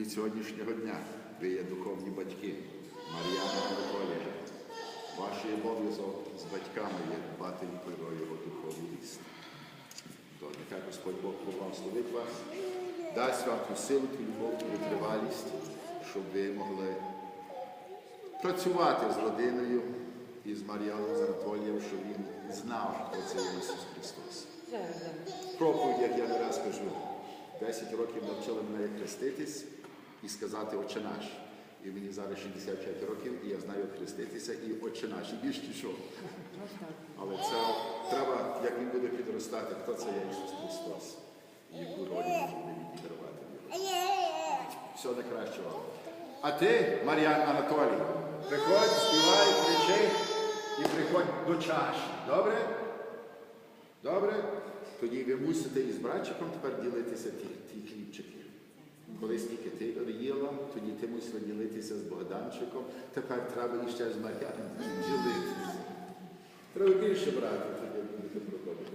від сьогоднішнього дня ви є духовні батьки. Мар'яна Анатолія. Ваш обов'язок з батьками є дбати про його духовний ріст. То нехай Господь Бог благословить вас, дасть вам ту силу, ту любов, ту витривалість, щоб ви могли працювати з родиною і з Мар'яном, з Анатолієм, щоб він знав, хто це Ісус Христос. Проповідь, як я не раз кажу, 10 років навчили мене хреститись і сказати Отче наш. І мені зараз 65 років, і я знаю хреститися і Отче наш, і більш нічого. Але це треба, як він буде підростати, хто це є Ісус Христос, яку роль буде. Все найкраще вам. А ти, Мар'ян Анатолій, приходь, співай, кричи і приходь до чаші. Добре? Добре? Тоді ви мусите із братчиком тепер ділитися ті, ті хлібчики. Колись тільки ти їла, тоді ти мусила ділитися з Богданчиком, тепер треба іще з Мар'яном ділитися. Треба більше брати, тоді будете проходити.